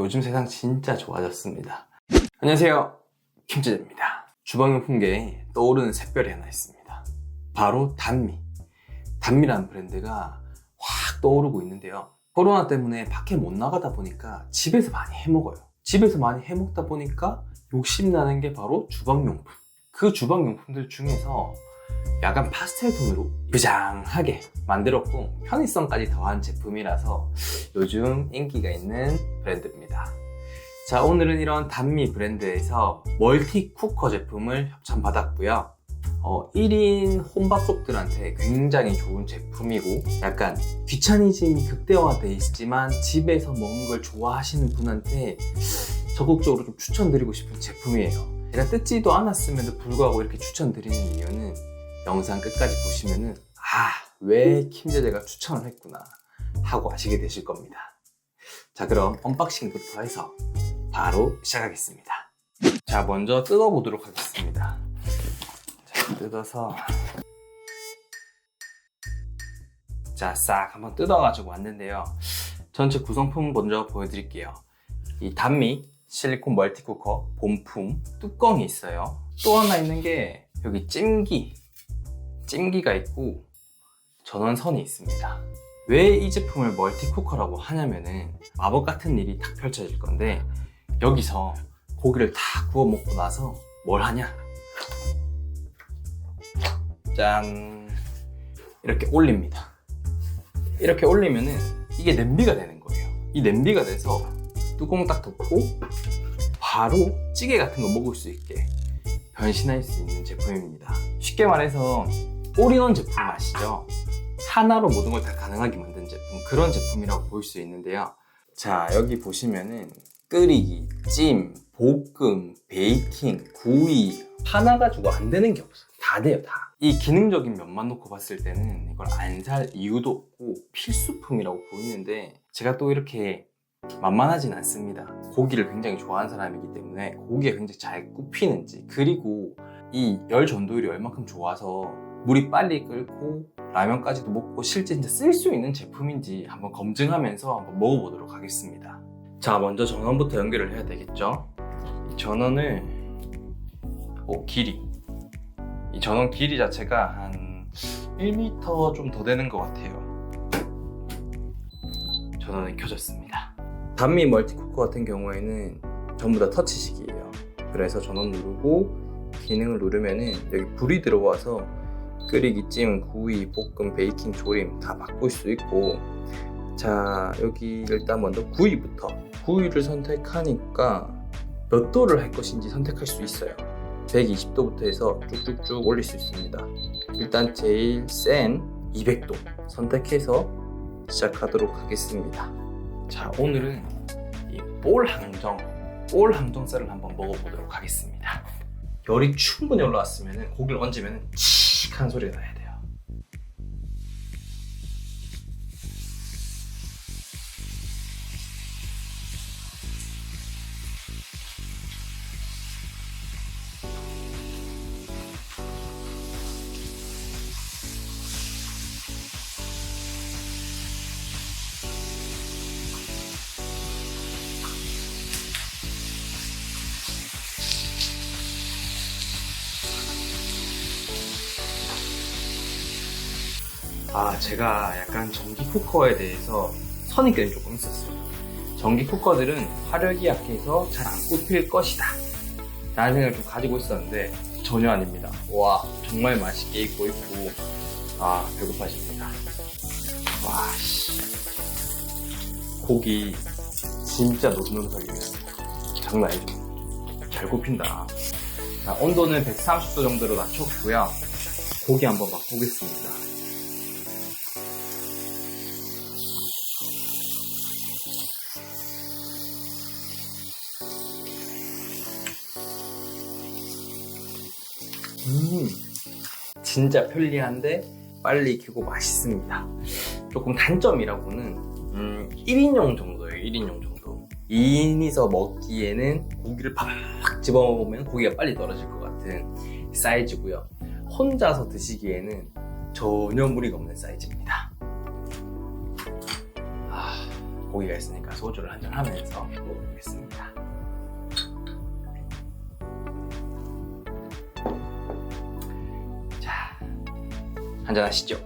요즘 세상 진짜 좋아졌습니다. 안녕하세요. 김재재입니다. 주방용 품계에 떠오르는 샛별이 하나 있습니다. 바로 단미. 단미라는 브랜드가 확 떠오르고 있는데요. 코로나 때문에 밖에 못 나가다 보니까 집에서 많이 해 먹어요. 집에서 많이 해 먹다 보니까 욕심나는 게 바로 주방용품. 그 주방용품들 중에서 약간 파스텔 톤으로 부장하게 만들었고 편의성까지 더한 제품이라서 요즘 인기가 있는 브랜드입니다. 자, 오늘은 이런 단미 브랜드에서 멀티 쿠커 제품을 협찬받았고요. 어, 1인 혼밥족들한테 굉장히 좋은 제품이고 약간 귀차니즘이 극대화돼 있지만 집에서 먹는 걸 좋아하시는 분한테 적극적으로 좀 추천드리고 싶은 제품이에요. 제가 뜯지도 않았음에도 불구하고 이렇게 추천드리는 이유는 영상 끝까지 보시면은 아, 왜 킴제제가 추천을 했구나 하고 아시게 되실 겁니다. 자, 그럼 언박싱부터 해서 바로 시작하겠습니다. 자, 먼저 뜯어보도록 하겠습니다. 자, 뜯어서 자, 싹 한번 뜯어가지고 왔는데요. 전체 구성품 먼저 보여드릴게요. 이 단미 실리콘 멀티쿠커 본품 뚜껑이 있어요. 또 하나 있는 게 여기 찜기 찜기가 있고 전원선이 있습니다. 왜 이 제품을 멀티쿠커라고 하냐면은 마법 같은 일이 딱 펼쳐질 건데 여기서 고기를 다 구워 먹고 나서 뭘 하냐? 짠 이렇게 올립니다. 이렇게 올리면은 이게 냄비가 되는 거예요. 이 냄비가 돼서 뚜껑 딱 덮고 바로 찌개 같은 거 먹을 수 있게 변신할 수 있는 제품입니다. 쉽게 말해서 올인원 제품 아시죠? 하나로 모든 걸 다 가능하게 만든 제품 그런 제품이라고 볼 수 있는데요. 자 여기 보시면은 끓이기, 찜, 볶음, 베이킹, 구이 하나 가지고 안 되는 게 없어요. 다 돼요 다. 이 기능적인 면만 놓고 봤을 때는 이걸 안 살 이유도 없고 필수품이라고 보이는데 제가 또 이렇게 만만하진 않습니다. 고기를 굉장히 좋아하는 사람이기 때문에 고기가 굉장히 잘 굽히는지 그리고 이 열 전도율이 얼마큼 좋아서 물이 빨리 끓고 라면까지도 먹고 실제 진짜 쓸수 있는 제품인지 한번 검증하면서 한번 먹어보도록 하겠습니다. 자, 먼저 전원부터 연결을 해야 되겠죠? 이 전원을 오, 길이 이 전원 길이 자체가 한 1m 좀 더 되는 것 같아요. 전원이 켜졌습니다. 단미 멀티쿠커 같은 경우에는 전부 다 터치식이에요. 그래서 전원 누르고 기능을 누르면은 여기 불이 들어와서 끓이기, 찜, 구이, 볶음, 베이킹, 조림 다 바꿀 수 있고 자 여기 일단 먼저 구이부터. 구이를 선택하니까 몇 도를 할 것인지 선택할 수 있어요. 120도부터 해서 쭉쭉쭉 올릴 수 있습니다. 일단 제일 센 200도 선택해서 시작하도록 하겠습니다. 자 오늘은 이 볼 항정 볼 항정살을 한번 먹어보도록 하겠습니다. 열이 충분히 올라왔으면 고기를 얹으면 칙 하는 소리가 나야 돼 아, 제가 약간 전기 쿠커에 대해서 선입견이 조금 있었어요. 전기 쿠커들은 화력이 약해서 잘 안 굽힐 것이다. 라는 생각을 좀 가지고 있었는데 전혀 아닙니다. 와, 정말 맛있게 익고 있고, 아, 배고파집니다. 와, 씨. 고기 진짜 노릇노릇하게. 장난 아니죠? 잘 굽힌다. 자, 온도는 130도 정도로 낮췄고요. 고기 한번 맛보겠습니다. 음, 진짜 편리한데 빨리 익히고 맛있습니다. 조금 단점이라고는 음, 1인용 정도예요. 1인용 정도. 2인이서 먹기에는 고기를 팍 집어먹으면 고기가 빨리 떨어질 것 같은 사이즈고요. 혼자서 드시기에는 전혀 무리가 없는 사이즈입니다. 아, 고기가 있으니까 소주를 한잔 하면서 먹어보겠습니다. 한잔 하시죠.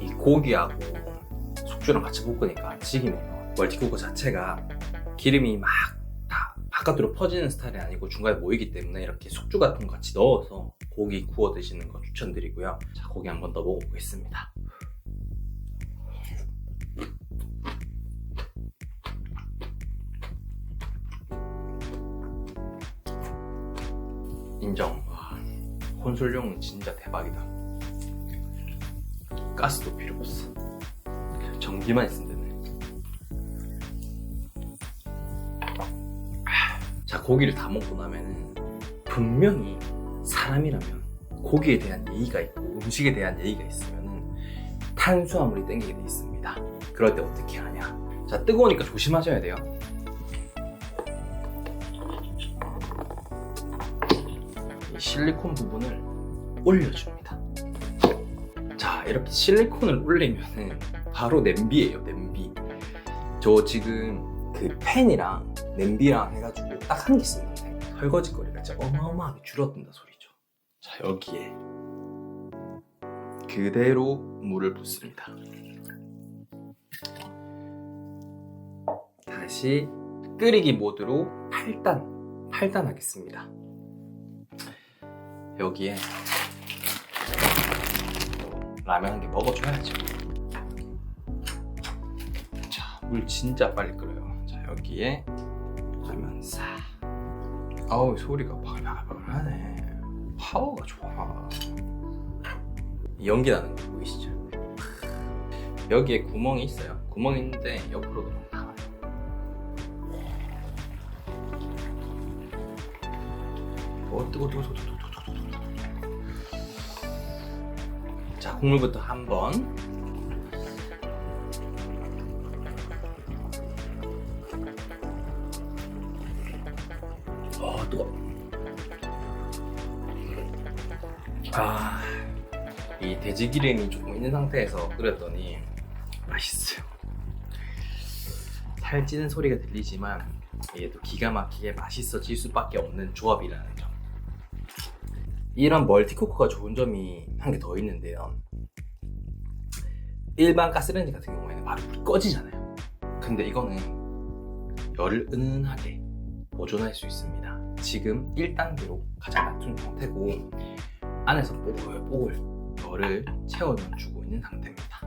이 고기하고 숙주랑 같이 볶으니까 지기네요. 멀티쿠커 자체가 기름이 막 다 바깥으로 퍼지는 스타일이 아니고 중간에 모이기 때문에 이렇게 숙주 같은 거 같이 넣어서 고기 구워 드시는 거 추천드리고요. 자, 고기 한번 더 먹어보겠습니다. 인정. 와, 혼술용은 진짜 대박이다. 가스도 필요 없어. 전기만 있으면 되네. 자, 고기를 다 먹고 나면은 분명히 사람이라면 고기에 대한 예의가 있고 음식에 대한 예의가 있으면은 탄수화물이 땡기게 돼 있습니다. 그럴 때 어떻게 하냐? 자, 뜨거우니까 조심하셔야 돼요. 실리콘 부분을 올려줍니다. 자, 이렇게 실리콘을 올리면은 바로 냄비예요, 냄비. 저 지금 그 팬이랑 냄비랑 해가지고 딱 한 개 쓰는데 설거지 거리가 진짜 어마어마하게 줄어든다 소리죠. 자, 여기에 그대로 물을 붓습니다. 다시 끓이기 모드로 8단, 8단 하겠습니다. 여기에 라면 한 개 먹어줘야죠. 자, 물 진짜 빨리 끓어요. 자, 여기에 라면 싹. 아우, 소리가 바글바글하네. 파워가 좋아. 연기 나는 거 보이시죠? 여기에 구멍이 있어요. 구멍이 있는데 옆으로도 막 나와요. 어, 뜨거, 뜨거, 뜨거, 뜨거, 뜨거. 국물부터 한 번. 어, 뜨거. 아, 이 돼지 기름이 조금 있는 상태에서 끓였더니 맛있어요. 살찌는 소리가 들리지만 이게 또 기가 막히게 맛있어질 수밖에 없는 조합이라는 점. 이런 멀티쿠커가 좋은 점이 한 개 더 있는데요. 일반 가스레인지 같은 경우에는 바로 불 꺼지잖아요. 근데 이거는 열을 은은하게 보존할 수 있습니다. 지금 1단계로 가장 낮춘 상태고 안에서 뽀글뽀글 열을 채워는 주고 있는 상태입니다.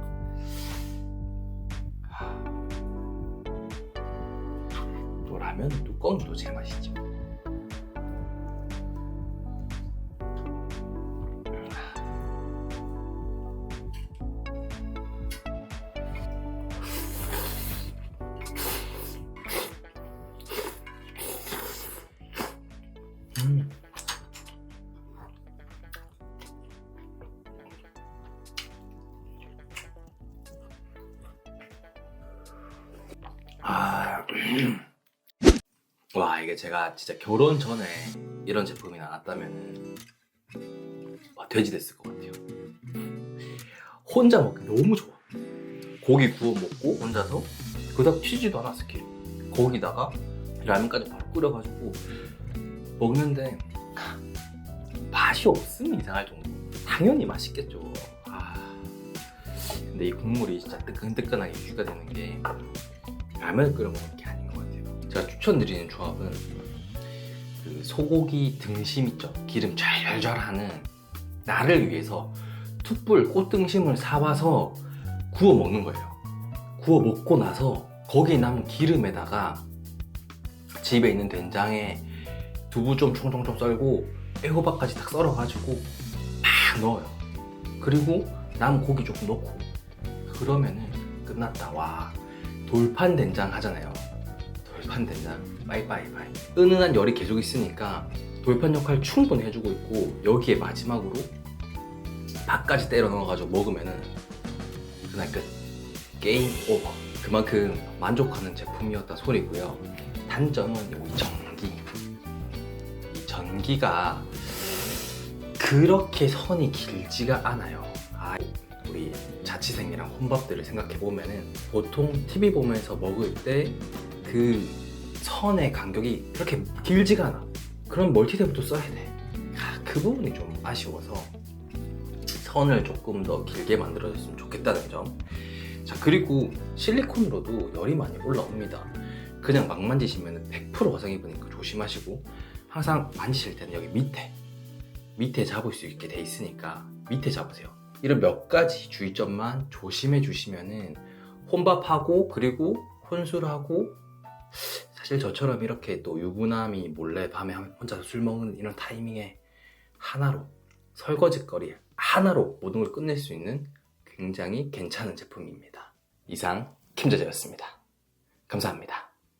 하... 또 라면 뚜껑이 또 제일 맛있죠. 와 이게 제가 진짜 결혼 전에 이런 제품이 나왔다면 와, 돼지 됐을 것 같아요. 혼자 먹기 너무 좋아. 고기 구워 먹고 혼자서 그다음 튀지도 않았어 길. 거기다가 라면까지 바로 끓여가지고 먹는데 맛이 없으면 이상할 정도. 당연히 맛있겠죠. 아, 근데 이 국물이 진짜 뜨끈뜨끈하게 유지가 되는 게 라면을 끓여 게 같아요. 제가 추천드리는 조합은 그 소고기 등심 있죠. 기름 잘잘하는 나를 위해서 툭불 꽃등심을 사와서 구워 먹는 거예요. 구워 먹고 나서 거기 남은 기름에다가 집에 있는 된장에 두부 좀 총총총 썰고 애호박까지 딱 썰어가지고 막 넣어요. 그리고 남은 고기 조금 넣고 그러면은 끝났다. 와 돌판 된장 하잖아요. 돌판 된장 빠이빠이빠이. 은은한 열이 계속 있으니까 돌판 역할 충분히 해주고 있고 여기에 마지막으로 밥까지 때려 넣어가지고 먹으면은 그날 끝. 게임 오버. 그만큼 만족하는 제품이었다 소리고요. 단점은 이 전기. 이 전기가 그렇게 선이 길지가 않아요. 아, 우리 자취생이랑 혼밥들을 생각해 보면은 보통 TV 보면서 먹을 때 그 선의 간격이 그렇게 길지가 않아. 그럼 멀티탭도 써야 돼. 아, 그 부분이 좀 아쉬워서 선을 조금 더 길게 만들어줬으면 좋겠다는 점. 자, 그리고 실리콘으로도 열이 많이 올라옵니다. 그냥 막 만지시면 100% 화상이 입으니까 조심하시고 항상 만지실 때는 여기 밑에 밑에 잡을 수 있게 돼 있으니까 밑에 잡으세요. 이런 몇 가지 주의점만 조심해 주시면은 혼밥하고 그리고 혼술하고 사실 저처럼 이렇게 또 유부남이 몰래 밤에 혼자서 술 먹는 이런 타이밍에 하나로 설거지거리 하나로 모든 걸 끝낼 수 있는 굉장히 괜찮은 제품입니다. 이상 김재재였습니다. 감사합니다.